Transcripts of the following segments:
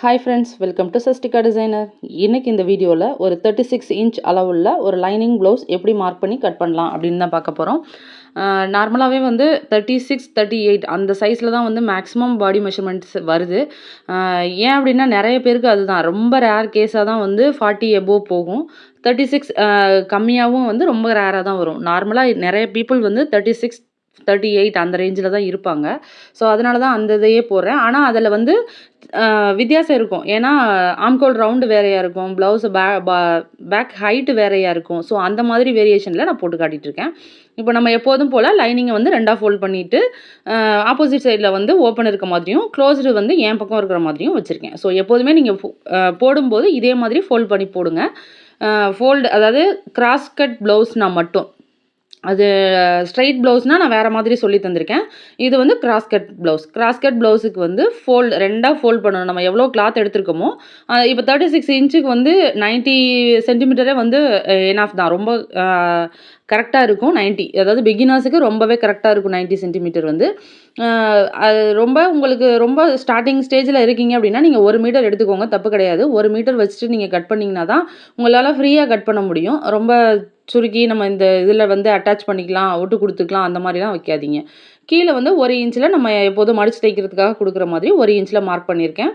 Hi friends welcome to Sastika designer இன்னைக்கு இந்த வீடியோவில் ஒரு தேர்ட்டி சிக்ஸ் இன்ச் அளவுள்ள ஒரு லைனிங் ப்ளவுஸ் எப்படி மார்க் பண்ணி கட் பண்ணலாம் அப்படின்னு தான் பார்க்க போகிறோம் நார்மலாகவே வந்து தேர்ட்டி சிக்ஸ் தேர்ட்டி எயிட் அந்த சைஸில் தான் வந்து மேக்ஸிமம் பாடி மெஷர்மெண்ட்ஸ் வருது. ஏன் அப்படின்னா நிறைய பேருக்கு அதுதான். ரொம்ப ரேர் கேஸாக தான் வந்து ஃபார்ட்டி எபோவ் போகும். தேர்ட்டி சிக்ஸ் கம்மியாகவும் வந்து ரொம்ப ரேராக தான் வரும். நார்மலாக நிறைய பீப்புள் வந்து தேர்ட்டி சிக்ஸ் தேர்ட்டி எயிட் அந்த ரேஞ்சில் தான் இருப்பாங்க. ஸோ அதனால தான் அந்த இதையே போடுறேன். ஆனால் அதில் வந்து வித்தியாசம் இருக்கும். ஏன்னா ஆம்கோல் ரவுண்டு வேறையாக இருக்கும். ப்ளவுஸ் பே பேக் ஹைட்டு வேறையாக இருக்கும். ஸோ அந்த மாதிரி வேரியேஷனில் நான் போட்டு காட்டிட்டு இருக்கேன் இப்போ நம்ம எப்போதும் போல் லைனிங்கை வந்து ரெண்டாக ஃபோல்ட் பண்ணிவிட்டு ஆப்போசிட் சைடில் வந்து ஓப்பன் இருக்க மாதிரியும் க்ளோஸ்டு வந்து என் பக்கம் இருக்கிற மாதிரியும் வச்சுருக்கேன். ஸோ எப்போதுமே நீங்கள் போடும்போது இதே மாதிரி ஃபோல்ட் பண்ணி போடுங்க. ஃபோல்டு அதாவது கிராஸ் கட் ப்ளவுஸ்னால் மட்டும். அது ஸ்ட்ரைட் ப்ளவுஸ்னால் நான் வேறு மாதிரி சொல்லி தந்திருக்கேன். இது வந்து கிராஸ்கட் ப்ளவுஸ் கிராஸ்கட் ப்ளவுஸுக்கு வந்து ஃபோல்ட் ரெண்டாக ஃபோல்ட் பண்ணணும். நம்ம எவ்வளோ கிளாத் எடுத்திருக்கோமோ இப்போ தேர்ட்டி சிக்ஸ் இன்ச்சுக்கு வந்து நைன்ட்டி சென்டிமீட்டரே வந்து என் ஆஃப் தான். ரொம்ப கரெக்டாக இருக்கும் நைன்ட்டி அதாவது பிகினர்ஸுக்கு ரொம்பவே கரெக்டாக இருக்கும் நைன்ட்டி சென்டிமீட்டர் வந்து. அது ரொம்ப உங்களுக்கு ரொம்ப ஸ்டார்டிங் ஸ்டேஜில் இருக்கீங்க அப்படின்னா நீங்கள் ஒரு மீட்டர் எடுத்துக்கோங்க தப்பு கிடையாது. ஒரு மீட்டர் வச்சுட்டு நீங்கள் கட் பண்ணிங்கன்னா தான் உங்களால் ஃப்ரீயாக கட் பண்ண முடியும். ரொம்ப சுருக்கி நம்ம இந்த இதில் வந்து அட்டாச் பண்ணிக்கலாம் ஒட்டு கொடுத்துக்கலாம் அந்த மாதிரிலாம் வைக்காதீங்க. கீழே வந்து ஒரு இன்ச்சில் நம்ம எப்போதும் மடிச்சு தைக்கிறதுக்காக கொடுக்குற மாதிரி ஒரு இன்ச்சில் மார்க் பண்ணியிருக்கேன்.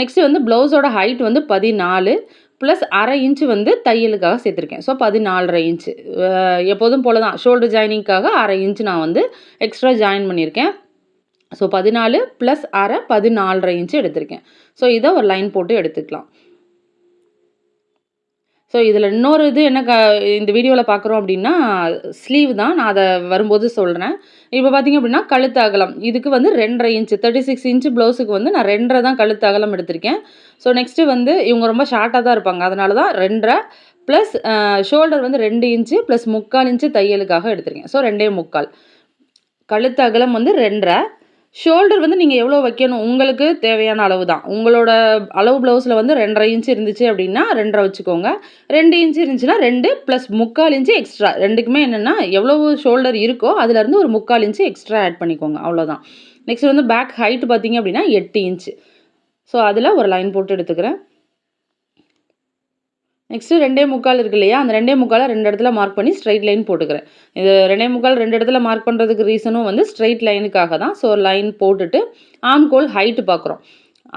நெக்ஸ்ட்டு வந்து ப்ளவுஸோட ஹைட் வந்து பதினாலு. ப்ளஸ் அரை இன்ச்சு வந்து தையலுக்காக சேர்த்துருக்கேன். ஸோ பதினாலரை இன்ச்சு எப்போதும் போல தான் ஷோல்டர் ஜாயினிங்க்காக அரை இன்ச்சு நான் வந்து எக்ஸ்ட்ரா ஜாயின் பண்ணியிருக்கேன். ஸோ பதினாலு ப்ளஸ் அரை பதினாலரை இன்ச்சு எடுத்திருக்கேன். ஸோ இதை ஒரு லைன் போட்டு எடுத்துக்கலாம். ஸோ இதில் இன்னொரு இது என்ன க இந்த வீடியோவில் பார்க்குறோம் அப்படின்னா ஸ்லீவ் தான். நான் அதை வரும்போது சொல்கிறேன் இப்போ பார்த்தீங்க அப்படின்னா கழுத்து அகலம். இதுக்கு வந்து ரெண்டரை இன்ச்சு தேர்ட்டி சிக்ஸ் இன்ச்சு ப்ளவுஸுக்கு வந்து நான் ரெண்டரை தான் கழுத்து அகலம் எடுத்திருக்கேன். ஸோ நெக்ஸ்ட்டு வந்து இவங்க ரொம்ப ஷார்ட்டாக தான் இருப்பாங்க. அதனால தான் ரெண்டரை ப்ளஸ் ஷோல்டர் வந்து ரெண்டு இன்ச்சு ப்ளஸ் முக்கால் இன்ச்சு தையலுக்காக எடுத்திருக்கேன். ஸோ ரெண்டே முக்கால். கழுத்து அகலம் வந்து ரெண்டரை. ஷோல்டர் வந்து நீங்கள் எவ்வளோ வைக்கணும்? உங்களுக்கு தேவையான அளவு தான் உங்களோட அளவு ப்ளவுஸில் வந்து ரெண்டரை இன்ச் இருந்துச்சு அப்படின்னா ரெண்டரை வச்சுக்கோங்க. ரெண்டு இன்ச்சு இருந்துச்சுன்னா ரெண்டு ப்ளஸ் முக்கால் இன்ச்சு எக்ஸ்ட்ரா ரெண்டுக்குமே என்னென்னா எவ்வளவு ஷோல்டர் இருக்கோ அதுலேருந்து ஒரு முக்கால் இன்ச்சு எக்ஸ்ட்ரா ஆட் பண்ணிக்கோங்க. அவ்வளோதான் நெக்ஸ்ட் வந்து பேக் ஹைட் பார்த்தீங்க அப்படின்னா எட்டு இன்ச்சு ஸோ அதில் ஒரு லைன் போட்டு எடுத்துக்கிறேன். நெக்ஸ்ட்டு ரெண்டே முக்கால் இருக்கு இல்லையா? அந்த ரெண்டே முக்காலை ரெண்டு இடத்துல மார்க் பண்ணி ஸ்ட்ரைட் லைன் போட்டுக்கிறேன். இது ரெண்டே முக்கால் ரெண்டு இடத்துல மார்க் பண்ணுறதுக்கு ரீசனும் வந்து ஸ்ட்ரைட் லைனுக்காக தான். ஸோ லைன் போட்டுட்டு ஆம்கோல் ஹைட்டு பார்க்குறோம்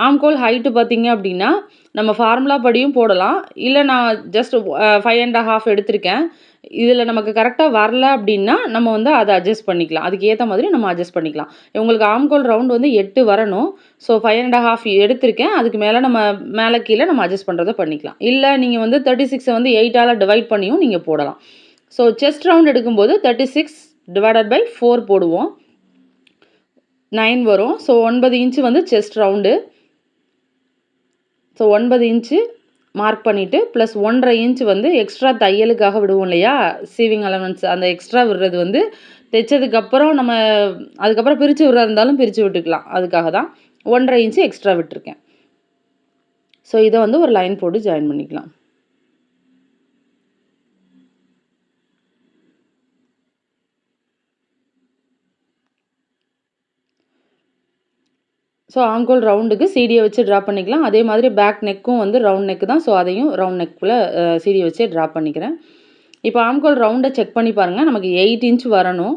ஆம்கோல் ஹைட்டு பார்த்தீங்க அப்படின்னா நம்ம ஃபார்முலா படியும் போடலாம். இல்லை நான் ஜஸ்ட் ஃபைவ் அண்ட் ஹாஃப் எடுத்திருக்கேன். இதில் நமக்கு கரெக்டாக வரல அப்படின்னா நம்ம வந்து அதை அட்ஜஸ்ட் பண்ணிக்கலாம். அதுக்கு ஏற்ற மாதிரி நம்ம அட்ஜஸ்ட் பண்ணிக்கலாம். உங்களுக்கு ஆம்கோல் ரவுண்ட் வந்து எட்டு வரணும். ஸோ ஃபைவ் அண்ட் ஹாஃப் எடுத்திருக்கேன். அதுக்கு மேலே நம்ம மேலே கீழே நம்ம அட்ஜஸ்ட் பண்ணுறதை பண்ணிக்கலாம். இல்லை நீங்கள் வந்து தேர்ட்டி சிக்ஸை வந்து எயிட்டால் டிவைட் பண்ணியும் நீங்கள் போடலாம். ஸோ செஸ்ட் ரவுண்ட் எடுக்கும்போது thirty six divided by four போடுவோம். நைன் வரும். ஸோ ஒன்பது இன்ச்சு வந்து செஸ்ட் ரவுண்டு ஸோ ஒன்பது இன்ச்சு மார்க் பண்ணிவிட்டு ப்ளஸ் ஒன்றரை இன்ச் வந்து எக்ஸ்ட்ரா தையலுக்காக விடுவோம் இல்லையா? சீவிங் அலவன்ஸ் அந்த எக்ஸ்ட்ரா விடுறது வந்து தைச்சதுக்கப்புறம் நம்ம அதுக்கப்புறம் பிரித்து விடுறா இருந்தாலும் பிரித்து விட்டுக்கலாம். அதுக்காக தான் ஒன்றரை இன்ச்சு எக்ஸ்ட்ரா விட்டுருக்கேன். ஸோ இதை வந்து ஒரு லைன் போட்டு ஜாயின் பண்ணிக்கலாம். ஸோ ஆங்கோல் ரவுண்டுக்கு சீடியை வச்சு ட்ரா பண்ணிக்கலாம். அதே மாதிரி பேக் நெக்கும் வந்து ரவுண்ட் நெக்கு தான். ஸோ அதையும் ரவுண்ட் நெக்கில் சீடியை வச்சு ட்ரா பண்ணிக்கிறேன். இப்போ ஆம்கோல் ரவுண்டை செக் பண்ணி பாருங்கள் நமக்கு எயிட் இன்ச் வரணும்.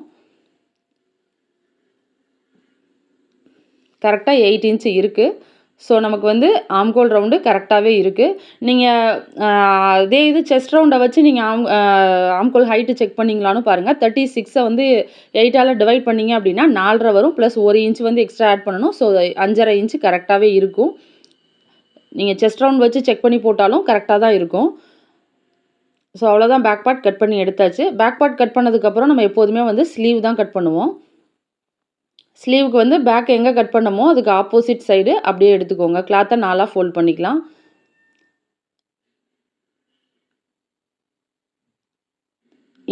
கரெக்டாக எயிட் இன்ச் இருக்குது ஸோ நமக்கு வந்து ஆம்கோல் ரவுண்டு கரெக்டாகவே இருக்குது நீங்கள் அதே இது செஸ்ட் ரவுண்டை வச்சு நீங்கள் ஆம் ஆம்கோல் ஹைட்டு செக் பண்ணிங்களான்னு பாருங்கள் தேர்ட்டி சிக்ஸை வந்து எயிட்டால் டிவைட் பண்ணிங்க அப்படின்னா நாலரை வரும் ப்ளஸ் ஒரு இன்ச் வந்து எக்ஸ்ட்ரா ஆட் பண்ணணும். ஸோ அஞ்சரை இன்ச்சு கரெக்டாகவே இருக்கும். நீங்கள் செஸ்ட் ரவுண்ட் வச்சு செக் பண்ணி போட்டாலும் கரெக்டாக தான் இருக்கும். ஸோ அவ்வளோதான் பேக் பார்ட் கட் பண்ணி எடுத்தாச்சு. பேக் பார்ட் கட் பண்ணதுக்கப்புறம் நம்ம எப்போதுமே வந்து ஸ்லீவ் தான் கட் பண்ணுவோம். ஸ்லீவுக்கு வந்து பேக் எங்கே கட் பண்ணமோ அதுக்கு ஆப்போசிட் சைடு அப்படியே எடுத்துக்கோங்க. கிளாத்தை நாலாக ஃபோல்ட் பண்ணிக்கலாம்.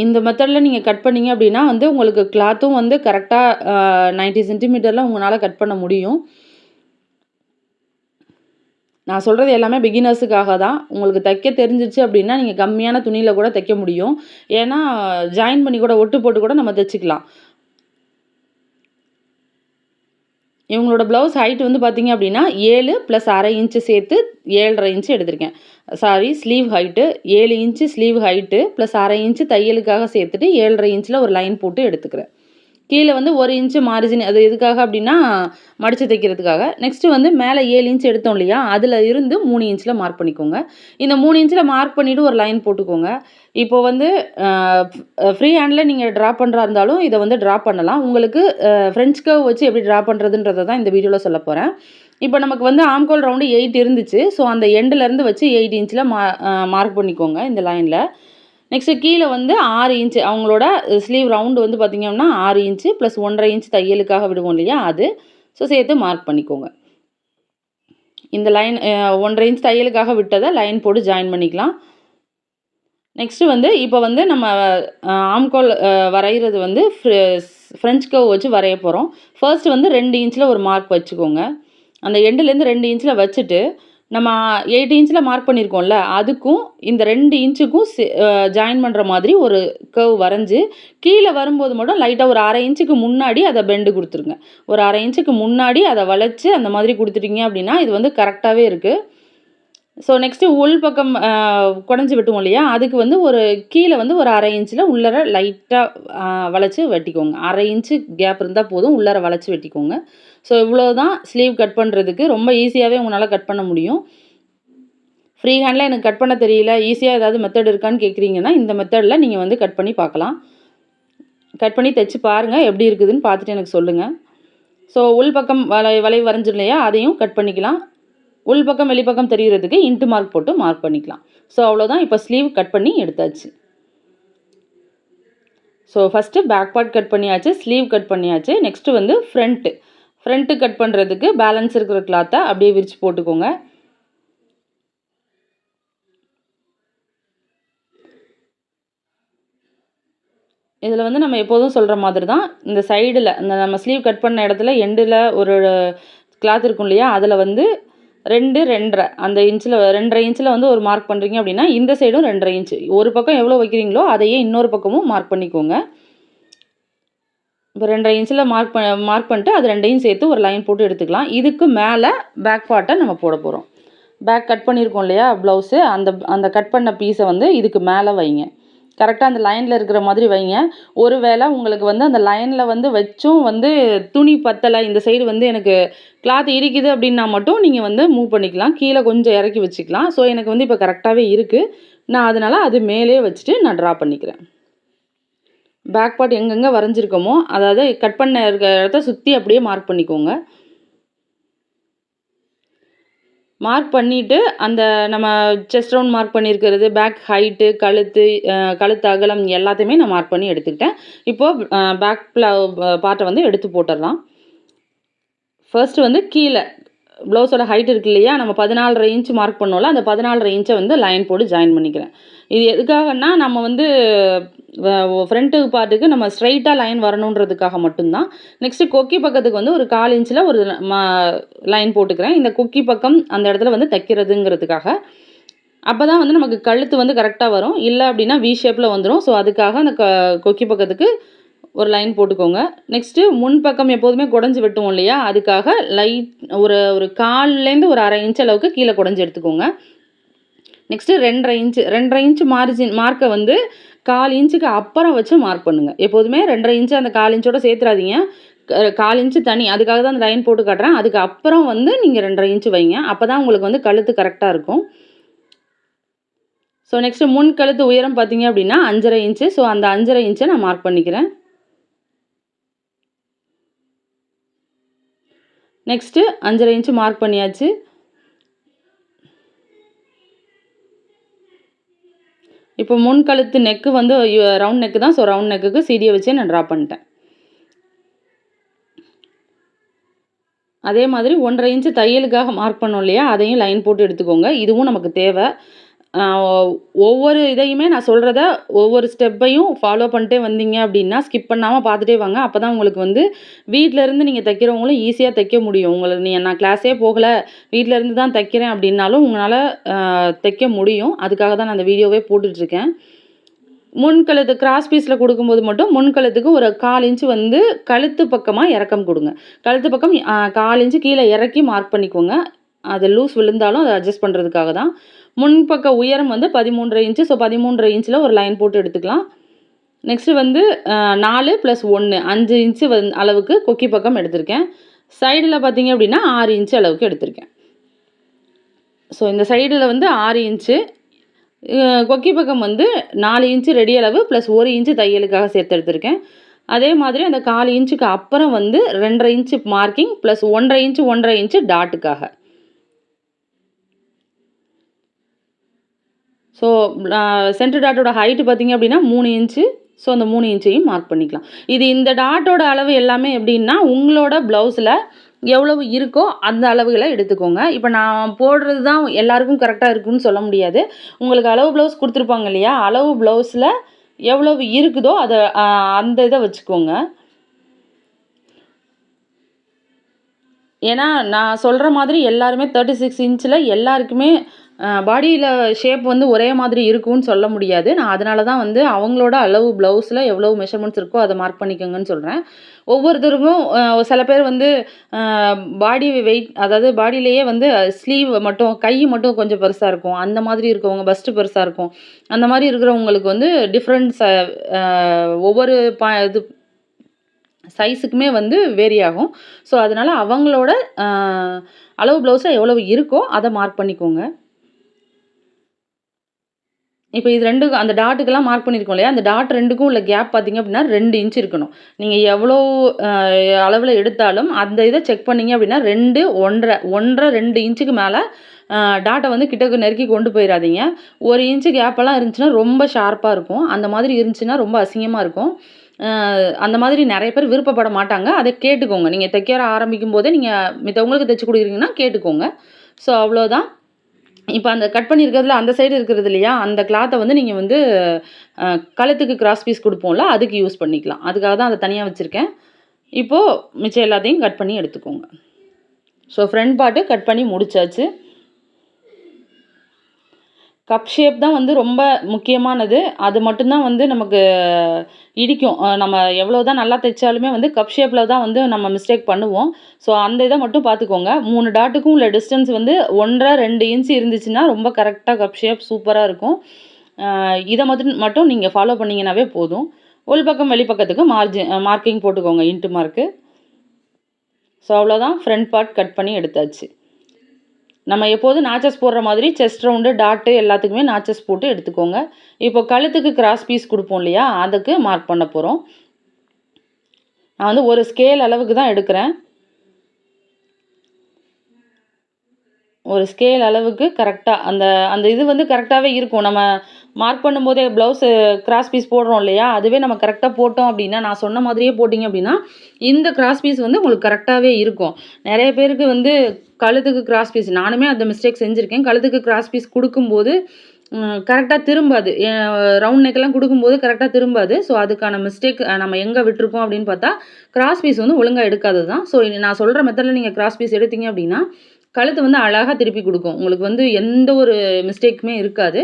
இந்த மெத்தடில் நீங்கள் கட் பண்ணீங்க அப்படின்னா வந்து உங்களுக்கு கிளாத்தும் வந்து கரெக்டாக நைன்ட்டி சென்டிமீட்டரில் உங்களால் கட் பண்ண முடியும். நான் சொல்கிறது எல்லாமே பிகினர்ஸுக்காக தான். உங்களுக்கு தைக்க தெரிஞ்சிச்சு அப்படின்னா நீங்கள் கம்மியான துணியில் கூட தைக்க முடியும். ஏன்னா ஜாயின் பண்ணி கூட ஒட்டு போட்டு கூட நம்ம தைச்சிக்கலாம். இவங்களோட ப்ளவுஸ் ஹைட் வந்து பார்த்தீங்க அப்படின்னா ஏழு ப்ளஸ் அரை இன்ச்சு சேர்த்து ஏழரை இன்ச்சு எடுத்திருக்கேன். சாரி ஸ்லீவ் ஹைட்டு ஏழு இன்ச்சு ஸ்லீவ் ஹைட்டு ப்ளஸ் அரை இன்ச்சு தையலுக்காக சேர்த்துட்டு ஏழரை இன்ச்சில் ஒரு லைன் போட்டு எடுத்துக்கிறேன். கீழே வந்து ஒரு இன்ச்சு மார்ஜின் அது எதுக்காக அப்படின்னா மடித்து தைக்கிறதுக்காக. நெக்ஸ்ட்டு வந்து மேலே ஏழு இன்ச் எடுத்தோம் இல்லையா? அதில் இருந்து மூணு இன்ச்சில் மார்க் பண்ணிக்கோங்க. இந்த மூணு இன்ச்சில் மார்க் பண்ணிவிட்டு ஒரு லைன் போட்டுக்கோங்க. இப்போ வந்து ஃப்ரீ ஹேண்டில் நீங்கள் ட்ரா பண்ணுறா இருந்தாலும் இதை வந்து ட்ரா பண்ணலாம். உங்களுக்கு ஃப்ரெஞ்ச் கர்வ் வச்சு எப்படி ட்ரா பண்ணுறதுன்றதை தான் இந்த வீடியோவில் சொல்ல போகிறேன் இப்போ நமக்கு வந்து ஆம்கோல் ரவுண்டு எயிட் இருந்துச்சு. ஸோ அந்த எண்டுலேருந்து வச்சு எயிட் இன்ச்சில் மா மார்க் பண்ணிக்கோங்க இந்த லைனில் நெக்ஸ்ட்டு கீழே வந்து ஆறு இன்ச்சு அவங்களோட ஸ்லீவ் ரவுண்டு வந்து பார்த்திங்கன்னா ஆறு இன்ச்சு ப்ளஸ் ஒன்றரை இன்ச் தையலுக்காக விடுவோம் இல்லையா? அது. ஸோ சேர்த்து மார்க் பண்ணிக்கோங்க. இந்த லைன் ஒன்றரை இன்ச் தையலுக்காக விட்டதை லைன் போட்டு ஜாயின் பண்ணிக்கலாம். நெக்ஸ்ட்டு வந்து இப்போ வந்து நம்ம ஆம்கோல் வரைகிறது வந்து ஃப்ரெஞ்ச் கவ் வச்சு வரைய போகிறோம் ஃபர்ஸ்ட் வந்து ரெண்டு இன்ச்சில் ஒரு மார்க் வச்சுக்கோங்க. அந்த எண்டுலேருந்து ரெண்டு இன்ச்சில் வச்சுட்டு நம்ம எயிட் இன்ச்சில் மார்க் பண்ணியிருக்கோம்ல அதுக்கும் இந்த ரெண்டு இன்ச்சுக்கும் ஜாயின் பண்ணுற மாதிரி ஒரு கர்வ் வரைஞ்சி கீழே வரும்போது மட்டும் லைட்டாக ஒரு அரை இன்ச்சுக்கு முன்னாடி அதை பெண்டு கொடுத்துருங்க. ஒரு அரை இன்ச்சுக்கு முன்னாடி அதை வளைச்சி அந்த மாதிரி கொடுத்துட்டீங்க அப்படின்னா இது வந்து கரெக்டாகவே இருக்குது ஸோ நெக்ஸ்ட்டு உள் பக்கம் குடஞ்சி வெட்டுவோம் இல்லையா? அதுக்கு வந்து ஒரு கீழே வந்து ஒரு அரை இன்ச்சில் உள்ளர லைட்டாக வளைச்சி வெட்டிக்கோங்க. அரை இன்ச்சு கேப் இருந்தால் போதும் உள்ளர வளைச்சி வெட்டிக்கோங்க. ஸோ இவ்வளோ தான் ஸ்லீவ் கட் பண்ணுறதுக்கு ரொம்ப ஈஸியாகவே உங்களால் கட் பண்ண முடியும். ஃப்ரீ ஹேண்டில் எனக்கு கட் பண்ண தெரியல. ஈஸியாக ஏதாவது மெத்தட் இருக்கான்னு கேட்குறீங்கன்னா இந்த மெத்தடில் நீங்கள் வந்து கட் பண்ணி பார்க்கலாம். கட் பண்ணி தைச்சி பாருங்கள் எப்படி இருக்குதுன்னு பார்த்துட்டு எனக்கு சொல்லுங்கள் ஸோ உள் பக்கம் வளை வளைவு வரைஞ்சிடலையா அதையும் கட் பண்ணிக்கலாம். உள் பக்கம் வெளிப்பக்கம் தெரிகிறதுக்கு இன்ட்டு மார்க் போட்டு மார்க் பண்ணிக்கலாம். ஸோ அவ்வளோதான் இப்போ ஸ்லீவ் கட் பண்ணி எடுத்தாச்சு. So first back part cut பண்ணியாச்சு ஸ்லீவ் கட் பண்ணியாச்சு நெக்ஸ்ட்டு வந்து ஃப்ரண்ட்டு ஃப்ரண்ட்டு கட் பண்ணுறதுக்கு பேலன்ஸ் இருக்கிற கிளாத்தை அப்படியே விரித்து போட்டுக்கோங்க. இதில் வந்து நம்ம எப்போதும் சொல்கிற மாதிரி தான் இந்த சைடில் இந்த நம்ம ஸ்லீவ் கட் பண்ண இடத்துல எண்டில் ஒரு கிளாத் இருக்கும் இல்லையா? அதில் வந்து ரெண்டு ரெண்டரை அந்த இன்ச்சில் ரெண்டரை இன்ச்சில் வந்து ஒரு மார்க் பண்ணுறீங்க அப்படின்னா இந்த சைடும் ரெண்டரை இன்ச்சு ஒரு பக்கம் எவ்வளோ வைக்கிறீங்களோ அதையே இன்னொரு பக்கமும் மார்க் பண்ணிக்கோங்க. இப்போ ரெண்டரை இன்ச்சில் மார்க் ப மார்க் பண்ணிட்டு அது ரெண்டையும் சேர்த்து ஒரு லைன் போட்டு எடுத்துக்கலாம். இதுக்கு மேலே பேக் பார்ட்டை நம்ம போட போகிறோம் பேக் கட் பண்ணியிருக்கோம் இல்லையா ப்ளவுஸு அந்த அந்த கட் பண்ண பீஸை வந்து இதுக்கு மேலே வைங்க. கரெக்டாக அந்த லைனில் இருக்கிற மாதிரி வைங்க. ஒரு வேளை உங்களுக்கு வந்து அந்த லைனில் வந்து வச்சும் வந்து துணி பத்தலை இந்த சைடு வந்து எனக்கு கிளாத் இடிக்குது அப்படின்னா மட்டும் நீங்கள் வந்து மூவ் பண்ணிக்கலாம். கீழே கொஞ்சம் இறக்கி வச்சுக்கலாம். ஸோ எனக்கு வந்து இப்போ கரெக்டாகவே இருக்குது நான் அதனால் அது மேலே வச்சுட்டு நான் ட்ரா பண்ணிக்கிறேன். பேக் பார்ட் எங்கெங்கே வரைஞ்சிருக்கோமோ அதாவது கட் பண்ண இருக்கிற இடத்த சுற்றி அப்படியே மார்க் பண்ணிக்கோங்க. மார்க் பண்ணிவிட்டு அந்த நம்ம செஸ்ட் ரவுண்ட் மார்க் பண்ணியிருக்கிறது பேக் ஹைட்டு கழுத்து கழுத்து அகலம் எல்லாத்தையுமே நான் மார்க் பண்ணி எடுத்துக்கிட்டேன். இப்போது பேக் பார்ட்டை வந்து எடுத்து போட்டுடலாம். ஃபர்ஸ்ட் வந்து கீழே ப்ளவுஸோட ஹைட் இருக்கு இல்லையா நம்ம பதினாலரை இன்ச் மார்க் பண்ணோம்ல அந்த பதினாலரை இன்ச்சை வந்து லைன் போட்டு ஜாயின் பண்ணிக்கிறேன். இது எதுக்காகன்னா நம்ம வந்து ஃப்ரண்ட்டு பார்ட்டுக்கு நம்ம ஸ்ட்ரைட்டாக லைன் வரணுன்றதுக்காக மட்டும்தான். நெக்ஸ்ட்டு கொக்கி பக்கத்துக்கு வந்து ஒரு கால் இன்ச்சில் ஒரு லைன் போட்டுக்கிறேன். இந்த கொக்கி பக்கம் அந்த இடத்துல வந்து தைக்கிறதுங்கிறதுக்காக. அப்போ தான் வந்து நமக்கு கழுத்து வந்து கரெக்டாக வரும். இல்லை அப்படின்னா வி ஷேப்பில் வந்துடும் ஸோ அதுக்காக அந்த க கொக்கி பக்கத்துக்கு ஒரு லைன் போட்டுக்கோங்க. நெக்ஸ்ட்டு முன் பக்கம் எப்போதுமே குடஞ்சி வெட்டுவோம் இல்லையா? அதுக்காக லைட் ஒரு ஒரு கால்லேருந்து ஒரு அரை இன்ச் அளவுக்கு கீழே குடஞ்சி எடுத்துக்கோங்க. நெக்ஸ்ட்டு ரெண்டரை இன்ச்சு ரெண்டரை இன்ச்சு மார்ஜின் மார்க்கை வந்து கால் இன்ச்சுக்கு அப்புறம் வச்சு மார்க் பண்ணுங்கள் எப்போதுமே ரெண்டரை இன்ச்சு அந்த கால் இன்ச்சோட சேர்த்துறாதீங்க. கால் இன்ச்சு தனி. அதுக்காக தான் அந்த லைன் போட்டு காட்டுறேன். அதுக்கு அப்புறம் வந்து நீங்கள் ரெண்டரை இன்ச்சு வைங்க. அப்போ தான் உங்களுக்கு வந்து கழுத்து கரெக்டாக இருக்கும். ஸோ நெக்ஸ்ட்டு முன் கழுத்து உயரம் பார்த்தீங்க அப்படின்னா அஞ்சரை இன்ச்சு. ஸோ அந்த அஞ்சரை இன்ச்சை நான் மார்க் பண்ணிக்கிறேன். நெக்ஸ்ட்டு அஞ்சரை இன்ச்சு மார்க் பண்ணியாச்சு. இப்போ முன் கழுத்து நெக்கு வந்து ரவுண்ட் நெக்கு தான். ஸோ ரவுண்ட் நெக்குக்கு சீடியை வச்சே நான் ட்ரா பண்ணிட்டேன். அதே மாதிரி ஒன்றரை இன்ச்சு தையலுக்காக மார்க் பண்ணோம் இல்லையா? அதையும் லைன் போட்டு எடுத்துக்கோங்க. இதுவும் நமக்கு தேவை. ஒவ்வொரு இதையுமே நான் சொல்கிறத ஒவ்வொரு ஸ்டெப்பையும் ஃபாலோ பண்ணிட்டே வந்தீங்க அப்படின்னா ஸ்கிப் பண்ணாமல் பார்த்துட்டே வாங்க. அப்போ தான் உங்களுக்கு வந்து வீட்டிலேருந்து நீங்கள் தைக்கிறவங்களும் ஈஸியாக தைக்க முடியும். உங்களை நீ நான் கிளாஸே போகலை வீட்டிலேருந்து தான் தைக்கிறேன் அப்படின்னாலும் உங்களால் தைக்க முடியும். அதுக்காக தான் நான் அந்த வீடியோவே போட்டுட்ருக்கேன். முன் கழுத்து கிராஸ் பீஸில் கொடுக்கும்போது மட்டும் முன் கழுத்துக்கு ஒரு கால் இன்ச்சு வந்து கழுத்து பக்கமாக இறக்கம் கொடுங்க. கழுத்து பக்கம் கால் இன்ச்சு கீழே இறக்கி மார்க் பண்ணிக்கோங்க. அது லூஸ் விழுந்தாலும் அதை அட்ஜஸ்ட் பண்ணுறதுக்காக தான். முன்பக்க உயரம் வந்து பதிமூன்றரை இன்ச்சு ஸோ பதிமூன்றரை இன்ச்சில் ஒரு லைன் போட்டு எடுத்துக்கலாம். நெக்ஸ்ட்டு வந்து நாலு ப்ளஸ் ஒன்று அஞ்சு இன்ச்சு வந் அளவுக்கு கொக்கி பக்கம் எடுத்திருக்கேன். சைடில் பார்த்தீங்க அப்படின்னா ஆறு இன்ச்சு அளவுக்கு எடுத்திருக்கேன். ஸோ இந்த சைடில் வந்து ஆறு இன்ச்சு கொக்கி பக்கம் வந்து நாலு இன்ச்சு ரெடி அளவு ப்ளஸ் ஒரு இன்ச்சு தையலுக்காக சேர்த்து எடுத்திருக்கேன். அதே மாதிரி அந்த காலு இன்ச்சுக்கு அப்புறம் வந்து ரெண்டரை இன்ச்சு மார்க்கிங் ப்ளஸ் ஒன்றரை இன்ச்சு ஒன்றரை இன்ச்சு டாட்டுக்காக ஸோ சென்டர் டாட்டோட ஹைட்டு பார்த்திங்க அப்படின்னா மூணு இன்ச்சு. ஸோ அந்த மூணு இன்ச்சையும் மார்க் பண்ணிக்கலாம். இது இந்த டாட்டோட அளவு எல்லாமே எப்படின்னா உங்களோட ப்ளவுஸில் எவ்வளவு இருக்கோ அந்த அளவுகளை எடுத்துக்கோங்க. இப்போ நான் போடுறது தான் எல்லாருக்கும் கரெக்டாக இருக்குன்னு சொல்ல முடியாது. உங்களுக்கு அளவு ப்ளவுஸ் கொடுத்துருப்பாங்க இல்லையா? அளவு ப்ளவுஸில் எவ்வளவு இருக்குதோ அதை அந்த இதை வச்சுக்கோங்க. ஏன்னா நான் சொல்கிற மாதிரி எல்லாருமே தேர்ட்டி சிக்ஸ் இன்ச்சில் எல்லாருக்குமே பாடியில் ஷேப் வந்து ஒரே மாதிரி இருக்கும்னு சொல்ல முடியாது. நான் அதனால தான் வந்து அவங்களோட அளவு ப்ளவுஸில் எவ்வளோ மெஷர்மெண்ட்ஸ் இருக்கோ அதை மார்க் பண்ணிக்கோங்கன்னு சொல்கிறேன் ஒவ்வொருத்தருக்கும் சில பேர் வந்து பாடி வெயிட் அதாவது பாடியிலேயே வந்து ஸ்லீவ் மட்டும் கை மட்டும் கொஞ்சம் பெருசாக இருக்கும். அந்த மாதிரி இருக்கவங்க பஸ்ட்டு பெருசாக இருக்கும். அந்த மாதிரி இருக்கிறவங்களுக்கு வந்து டிஃப்ரெண்ட்ஸ் ஒவ்வொரு பா இது சைஸுக்குமே வந்து வேரி ஆகும். ஸோ அதனால் அவங்களோட அளவு ப்ளவுஸில் எவ்வளவு இருக்கோ அதை மார்க் பண்ணிக்கோங்க. இப்போ இது ரெண்டு அந்த டாட்டுக்கெல்லாம் மார்க் பண்ணியிருக்கோம் இல்லையா? அந்த டாட் ரெண்டுக்கும் உள்ள கேப் பார்த்தீங்க அப்படின்னா ரெண்டு இன்ச் இருக்கணும். நீங்கள் எவ்வளோ அளவில் எடுத்தாலும் அந்த இதை செக் பண்ணீங்க அப்படின்னா ரெண்டு ஒன்றரை ஒன்றரை ரெண்டு இன்ச்சுக்கு மேலே டாட்டை வந்து கிட்டக்கு நெருக்கி கொண்டு போயிடாதீங்க ஒரு இன்ச்சு கேப்பெல்லாம் இருந்துச்சுன்னா ரொம்ப ஷார்ப்பாக இருக்கும். அந்த மாதிரி இருந்துச்சுன்னா ரொம்ப அசிங்கமாக இருக்கும். அந்த மாதிரி நிறைய பேர் விருப்பப்பட மாட்டாங்க. அதை கேட்டுக்கோங்க. நீங்கள் தைக்கிற ஆரம்பிக்கும் போதே நீங்கள் மித்தவங்களுக்கு தைச்சி கொடுக்குறீங்கன்னா கேட்டுக்கோங்க. ஸோ அவ்வளோதான் இப்போ அந்த கட் பண்ணியிருக்கிறதுல அந்த சைடு இருக்கிறது இல்லையா? அந்த கிளாத்தை வந்து நீங்கள் வந்து கழுத்துக்கு கிராஸ் பீஸ் கொடுப்போம்ல அதுக்கு யூஸ் பண்ணிக்கலாம். அதுக்காக தான் அதை தனியாக வச்சுருக்கேன். இப்போது மிச்சம் எல்லாத்தையும் கட் பண்ணி எடுத்துக்கோங்க. ஸோ ஃப்ரண்ட் பார்ட்டு கட் பண்ணி முடிச்சாச்சு. கப் ஷேப் தான் வந்து ரொம்ப முக்கியமானது. அது மட்டும்தான் வந்து நமக்கு இடிக்கும். நம்ம எவ்வளோ தான் நல்லா தைச்சாலுமே வந்து கப் ஷேப்பில் தான் வந்து நம்ம மிஸ்டேக் பண்ணுவோம். ஸோ அந்த இதை மட்டும் பார்த்துக்கோங்க. மூணு டாட்டுக்கும் உள்ள டிஸ்டன்ஸ் வந்து ஒன்றரை ரெண்டு இன்ச் இருந்துச்சுன்னா ரொம்ப கரெக்டாக கப் ஷேப் சூப்பராக இருக்கும். இதை மட்டும் மட்டும் நீங்கள் ஃபாலோ பண்ணிங்கனாவே போதும். உள்பக்கம் வெளிப்பக்கத்துக்கு மார்ஜின் மார்க்கிங் போட்டுக்கோங்க இன்ட்டு மார்க்கு ஸோ அவ்வளோதான் ஃப்ரண்ட் பார்ட் கட் பண்ணி எடுத்தாச்சு. நம்ம எப்போதும் நாச்சஸ் போடுற மாதிரி செஸ்ட் ரவுண்டு டாட்டு எல்லாத்துக்குமே நாச்சஸ் போட்டு எடுத்துக்கோங்க. இப்போ கழுத்துக்கு கிராஸ் பீஸ் கொடுப்போம் இல்லையா? அதுக்கு மார்க் பண்ண போகிறோம் நான் வந்து ஒரு ஸ்கேல் அளவுக்கு தான் எடுக்கிறேன். ஒரு ஸ்கேல் அளவுக்கு கரெக்டாக அந்த அந்த இது வந்து கரெக்டாகவே இருக்கும். நம்ம மார்க் பண்ணும்போதே ப்ளவுஸு கிராஸ் பீஸ் போடுறோம் இல்லையா? அதுவே நம்ம கரெக்டாக போட்டோம் அப்படின்னா நான் சொன்ன மாதிரியே போட்டிங்க அப்படின்னா இந்த கிராஸ் பீஸ் வந்து உங்களுக்கு கரெக்டாகவே இருக்கும். நிறைய பேருக்கு வந்து கழுத்துக்கு கிராஸ் பீஸ் நானுமே அந்த மிஸ்டேக் செஞ்சுருக்கேன். கழுத்துக்கு கிராஸ் பீஸ் கொடுக்கும்போது கரெக்டாக திரும்பாது. ரவுண்ட் நெக்கெல்லாம் கொடுக்கும்போது கரெக்டாக திரும்பாது. ஸோ அதுக்கான மிஸ்டேக் நம்ம எங்கே விட்டுருக்கோம் அப்படின்னு பார்த்தா கிராஸ் பீஸ் வந்து ஒழுங்காக எடுக்காதது தான். ஸோ நான் சொல்கிற மெத்தடில் நீங்கள் கிராஸ் பீஸ் எடுத்தீங்க அப்படின்னா கழுத்து வந்து அழகாக திருப்பி கொடுக்கும். உங்களுக்கு வந்து எந்த ஒரு மிஸ்டேக்குமே இருக்காது.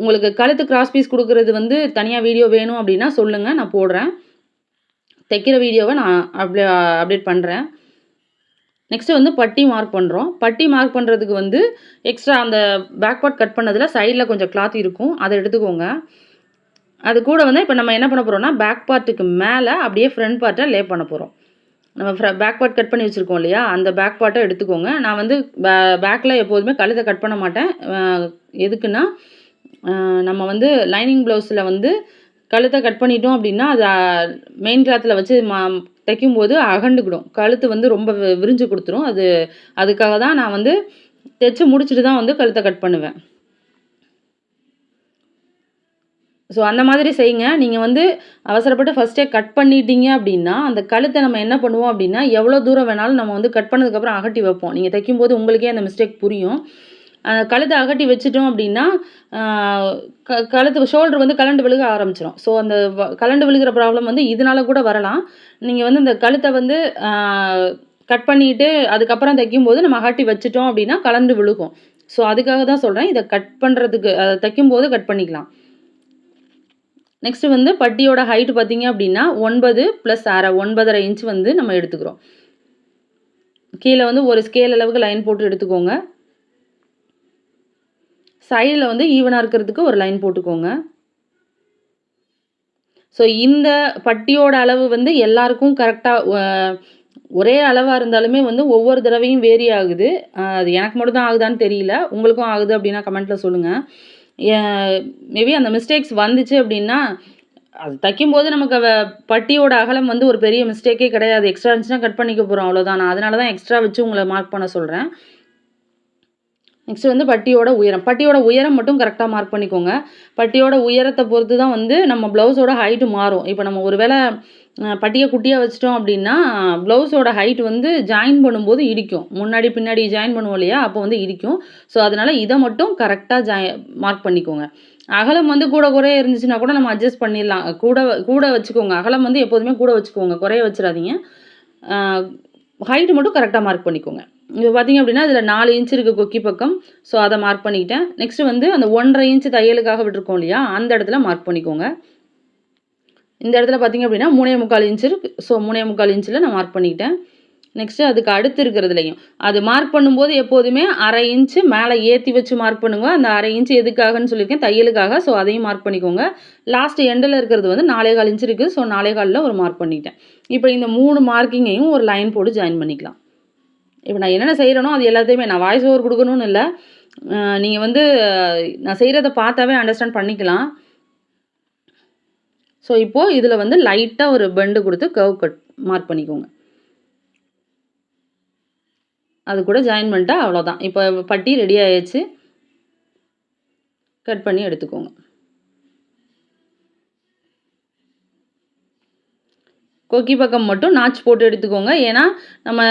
உங்களுக்கு கழுத்து கிராஸ் பீஸ் கொடுக்குறது வந்து தனியாக வீடியோ வேணும் அப்படின்னா சொல்லுங்கள் நான் போடுறேன். தைக்கிற வீடியோவை நான் அப்டே அப்டேட் பண்ணுறேன் நெக்ஸ்ட்டு வந்து பட்டி மார்க் பண்ணுறோம் பட்டி மார்க் பண்ணுறதுக்கு வந்து எக்ஸ்ட்ரா அந்த பேக் பார்ட் கட் பண்ணதில் சைடில் கொஞ்சம் கிளாத் இருக்கும். அதை எடுத்துக்கோங்க. அது கூட வந்து இப்போ நம்ம என்ன பண்ண போகிறோம்னா பேக் பார்ட்டுக்கு மேலே அப்படியே ஃப்ரண்ட் பார்ட்டை லே பண்ண போகிறோம் நம்ம பேக்வார்ட் பேக் கட் பண்ணி வச்சுருக்கோம் இல்லையா? அந்த பேக் பார்ட்டை எடுத்துக்கோங்க. நான் வந்து பே பேக்கில் எப்போதுமே கழுத்தை கட் பண்ண மாட்டேன். எதுக்குன்னா நம்ம வந்து லைனிங் ப்ளவுஸில் வந்து கழுத்தை கட் பண்ணிட்டோம் அப்படின்னா அது மெயின் கிளாத்தில் வச்சு மா தைக்கும்போது அகண்டுக்கிடும் கழுத்து வந்து ரொம்ப வி- விரிஞ்சு கொடுத்துரும். அது அதுக்காக தான் நான் வந்து தைச்சு முடிச்சுட்டு தான் வந்து கழுத்தை கட் பண்ணுவேன். ஸோ அந்த மாதிரி செய்யுங்க. நீங்கள் வந்து அவசரப்பட்டு ஃபஸ்ட்டே கட் பண்ணிட்டீங்க அப்படின்னா அந்த கழுத்தை நம்ம என்ன பண்ணுவோம் அப்படின்னா எவ்வளோ தூரம் வேணாலும் நம்ம வந்து கட் பண்ணதுக்கப்புறம் அகட்டி வைப்போம். நீங்கள் தைக்கும்போது உங்களுக்கே அந்த மிஸ்டேக் புரியும். அந்த கழுத்தை அகட்டி வச்சுட்டோம் அப்படின்னா க கழுத்து ஷோல்டர் வந்து கலண்டு விழுக ஆரம்பிச்சிடும் ஸோ அந்த கலண்டு விழுகிற ப்ராப்ளம் வந்து இதனால கூட வரலாம். நீங்கள் வந்து இந்த கழுத்தை வந்து கட் பண்ணிட்டு அதுக்கப்புறம் தைக்கும்போது நம்ம அகட்டி வச்சுட்டோம் அப்படின்னா கலண்டு விழுகும். ஸோ அதுக்காக தான் சொல்கிறேன் இதை கட் பண்ணுறதுக்கு தைக்கும்போது கட் பண்ணிக்கலாம். நெக்ஸ்ட்டு வந்து பட்டியோட ஹைட் பார்த்தீங்க அப்படின்னா ஒன்பது ப்ளஸ் அரை ஒன்பதரை இன்ச் வந்து நம்ம எடுத்துக்கிறோம். கீழே வந்து ஒரு ஸ்கேல் அளவுக்கு லைன் போட்டு எடுத்துக்கோங்க. சைடில் வந்து ஈவனாக இருக்கிறதுக்கு ஒரு லைன் போட்டுக்கோங்க. ஸோ இந்த பட்டியோட அளவு வந்து எல்லாருக்கும் கரெக்டாக ஒரே அளவாக இருந்தாலுமே வந்து ஒவ்வொரு தடவையும் வேரி ஆகுது. அது எனக்கு மட்டும் தான் ஆகுதான்னு தெரியல. உங்களுக்கும் ஆகுது அப்படின்னா கமெண்ட்டில் சொல்லுங்கள் மேபி அந்த மிஸ்டேக்ஸ் வந்துச்சு அப்படின்னா அது தைக்கும்போது நமக்கு பட்டியோட அகலம் வந்து ஒரு பெரிய மிஸ்டேக்கே கிடையாது. எக்ஸ்ட்ரா இருந்துச்சுன்னா கட் பண்ணிக்க போகிறோம் அவ்வளோதான் நான் அதனால தான் எக்ஸ்ட்ரா வச்சு உங்களை மார்க் பண்ண சொல்கிறேன் நெக்ஸ்ட் வந்து பட்டியோட உயரம். பட்டியோட உயரம் மட்டும் கரெக்டாக மார்க் பண்ணிக்கோங்க. பட்டியோட உயரத்தை பொறுத்து தான் வந்து நம்ம ப்ளவுஸோட ஹைட்டு மாறும். இப்போ நம்ம ஒரு வேளை பட்டியை குட்டியாக வச்சிட்டோம் அப்படின்னா ப்ளவுஸோட ஹைட் வந்து ஜாயின் பண்ணும்போது இடிக்கும். முன்னாடி பின்னாடி ஜாயின் பண்ணுவோம் இல்லையா? அப்போ வந்து இடிக்கும். ஸோ அதனால் இதை மட்டும் கரெக்டாக ஜாய் மார்க் பண்ணிக்கோங்க. அகலம் வந்து கூட குறைய இருந்துச்சுன்னா கூட நம்ம அட்ஜஸ்ட் பண்ணிடலாம். கூட கூட வச்சுக்கோங்க. அகலம் வந்து எப்போதுமே கூட வச்சுக்கோங்க. குறைய வச்சிடாதீங்க. ஹைட்டு மட்டும் கரெக்டாக மார்க் பண்ணிக்கோங்க. இப்போ பார்த்தீங்க அப்படின்னா இதில் நாலு இன்ச் இருக்குது கொக்கி பக்கம். ஸோ அதை மார்க் பண்ணிக்கிட்டேன். நெக்ஸ்ட்டு வந்து அந்த ஒன்றரை இன்ச்சு தையலுக்காக விட்டுருக்கோம் இல்லையா? அந்த இடத்துல மார்க் பண்ணிக்கோங்க. இந்த இடத்துல பார்த்தீங்க அப்படின்னா மூணே முக்கால் இன்ச் இருக்குது ஸோ மூணே முக்கால் இன்ச்சில் நான் மார்க் பண்ணிக்கிட்டேன். நெக்ஸ்ட்டு அதுக்கு அடுத்து இருக்கிறதுலையும். அது மார்க் பண்ணும்போது எப்போதுமே அரை இன்ச்சு மேலே ஏற்றி வச்சு மார்க் பண்ணுங்க. அந்த அரை இன்ச்சு எதுக்காகன்னு சொல்லியிருக்கேன். தையலுக்காக. ஸோ அதையும் மார்க் பண்ணிக்கோங்க. லாஸ்ட் எண்டில் இருக்கிறது வந்து நாலே கால் இன்ச் இருக்குது ஸோ நாலே காலில் ஒரு மார்க் பண்ணிட்டேன் இப்போ இந்த மூணு மார்க்கிங்கையும் ஒரு லைன் போட்டு ஜாயின் பண்ணிக்கலாம். இப்போ நான் என்னென்ன செய்கிறேனோ அது எல்லாத்தையுமே நான் வாய்ஸ் ஓவர் கொடுக்கணும்னு இல்லை. நீங்கள் வந்து நான் செய்கிறத பார்த்தாவே அண்டர்ஸ்டாண்ட் பண்ணிக்கலாம். ஸோ இப்போது இதில் வந்து லைட்டாக ஒரு பெண்டு கொடுத்து கவ் கட் மார்க் பண்ணிக்கோங்க. அது கூட ஜாயின் பண்ணிட்டா அவ்வளோதான் இப்போ பட்டி ரெடி ஆயிடுச்சு. கட் பண்ணி எடுத்துக்கோங்க. கொக்கி பக்கம் மட்டும் நாச் போட்டு எடுத்துக்கோங்க. ஏன்னா நம்ம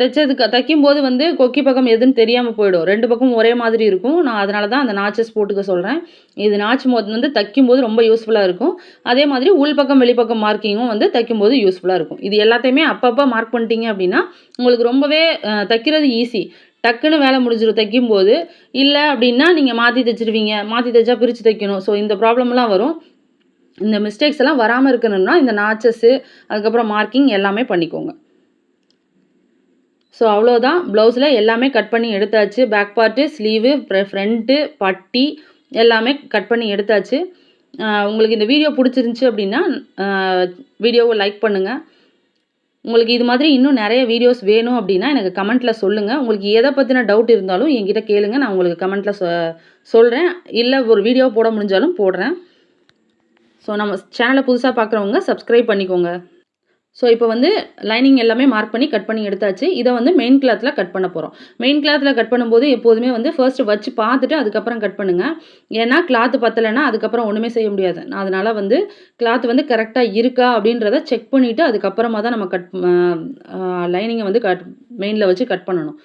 தைச்சதுக்கு தைக்கும்போது வந்து கொக்கி பக்கம் எதுன்னு தெரியாமல் போயிடும். ரெண்டு பக்கம் ஒரே மாதிரி இருக்கும். நான் அதனால தான் அந்த நாச்சஸ் போட்டுக்க சொல்கிறேன் இது நாச் மோது வந்து தைக்கும் போது ரொம்ப யூஸ்ஃபுல்லாக இருக்கும். அதே மாதிரி உள் பக்கம் வெளிப்பக்கம் மார்க்கிங்கும் வந்து தைக்கும் போது யூஸ்ஃபுல்லாக இருக்கும். இது எல்லாத்தையுமே அப்பப்போ மார்க் பண்ணிட்டீங்க அப்படின்னா உங்களுக்கு ரொம்பவே தைக்கிறது ஈஸி டக்குன்னு வேலை முடிஞ்சிடும் தைக்கும்போது. இல்லை அப்படின்னா நீங்கள் மாற்றி தைச்சிருவீங்க. மாற்றி தைச்சா பிரித்து தைக்கணும். ஸோ இந்த ப்ராப்ளம்லாம் வரும். இந்த மிஸ்டேக்ஸ் எல்லாம் வராமல் இருக்கணும்னா இந்த நாச்சஸ்ஸு அதுக்கப்புறம் மார்க்கிங் எல்லாமே பண்ணிக்கோங்க. ஸோ அவ்வளோதான் ப்ளவுஸில் எல்லாமே கட் பண்ணி எடுத்தாச்சு. பேக் பார்ட்டு ஸ்லீவு ஃப்ரண்ட்டு பட்டி எல்லாமே கட் பண்ணி எடுத்தாச்சு. உங்களுக்கு இந்த வீடியோ பிடிச்சிருந்துச்சி அப்படின்னா வீடியோவை லைக் பண்ணுங்கள் உங்களுக்கு இது மாதிரி இன்னும் நிறைய வீடியோஸ் வேணும் அப்படின்னா எனக்கு கமெண்ட்டில் சொல்லுங்கள் உங்களுக்கு எதை பற்றின டவுட் இருந்தாலும் என்கிட்ட கேளுங்க. நான் உங்களுக்கு கமெண்ட்டில் சொ சொல்கிறேன் இல்லை ஒரு வீடியோ போட முடிஞ்சாலும் போடுறேன். ஸோ நம்ம சேனலை புதுசாக பார்க்குறவங்க சப்ஸ்கிரைப் பண்ணிக்கோங்க. ஸோ இப்போ வந்து லைனிங் எல்லாமே மார்க் பண்ணி கட் பண்ணி எடுத்தாச்சு. இதை வந்து மெயின் கிளாத்தில் கட் பண்ண போகிறோம் மெயின் கிளாத்தில் கட் பண்ணும்போது எப்போதுமே வந்து ஃபர்ஸ்ட் வச்சு பார்த்துட்டு அதுக்கப்புறம் கட் பண்ணுங்கள் ஏன்னா கிளாத்து பத்தலைன்னா அதுக்கப்புறம் ஒன்றுமே செய்ய முடியாது. அதனால் வந்து கிளாத் வந்து கரெக்டாக இருக்கா அப்படின்றத செக் பண்ணிவிட்டு அதுக்கப்புறமா தான் நம்ம கட் லைனிங்கை வந்து கட் மெயினில் வச்சு கட் பண்ணணும்.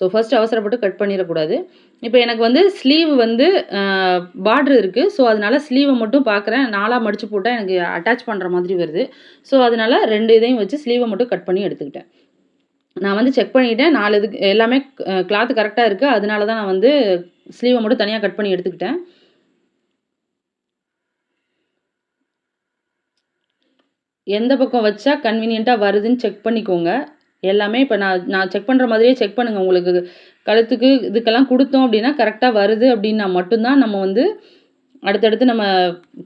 ஸோ ஃபஸ்ட்டு அவசரப்பட்டு கட் பண்ணிடக்கூடாது. இப்போ எனக்கு வந்து ஸ்லீவ் வந்து பார்ட்ரு இருக்குது ஸோ அதனால் ஸ்லீவை மட்டும் பார்க்குறேன் நாலாக மடித்து போட்டால் எனக்கு அட்டாச் பண்ணுற மாதிரி வருது. ஸோ அதனால் ரெண்டு இதையும் வச்சு ஸ்லீவை மட்டும் கட் பண்ணி எடுத்துக்கிட்டேன். நான் வந்து செக் பண்ணிக்கிட்டேன் நாலு இதுக்கு எல்லாமே கிளாத்து கரெக்டாக இருக்குது அதனால தான் நான் வந்து ஸ்லீவை மட்டும் தனியாக கட் பண்ணி எடுத்துக்கிட்டேன். எந்த பக்கம் வச்சா கன்வீனியண்ட்டாக வருதுன்னு செக் பண்ணிக்கோங்க. எல்லாமே இப்போ நான் நான் செக் பண்ணுற மாதிரியே செக் பண்ணுங்கள் உங்களுக்கு கழுத்துக்கு இதுக்கெல்லாம் கொடுத்தோம் அப்படின்னா கரெக்டாக வருது அப்படின்னா மட்டும்தான் நம்ம வந்து அடுத்தடுத்து நம்ம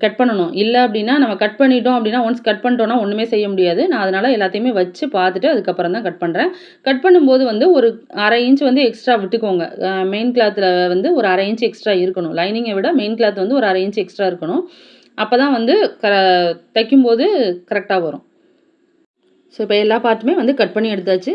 கட் பண்ணணும். இல்லை அப்படின்னா நம்ம கட் பண்ணிட்டோம் அப்படின்னா ஒன்ஸ் கட் பண்ணிட்டோன்னா ஒன்றுமே செய்ய முடியாது. நான் அதனால் எல்லாத்தையுமே வச்சு பார்த்துட்டு அதுக்கப்புறம் தான் கட் பண்ணுறேன் கட் பண்ணும்போது வந்து ஒரு அரை இன்ச் வந்து எக்ஸ்ட்ரா விட்டுக்கோங்க. மெயின் கிளாத்தில் வந்து ஒரு அரை இன்ச் எக்ஸ்ட்ரா இருக்கணும். லைனிங்கை விட மெயின் கிளாத் வந்து ஒரு அரை இன்ச் எக்ஸ்ட்ரா இருக்கணும். அப்போ தான் வந்து க தைக்கும்போது கரெக்டாக வரும். ஸோ இப்போ எல்லா பார்ட்டுமே வந்து கட் பண்ணி எடுத்தாச்சு.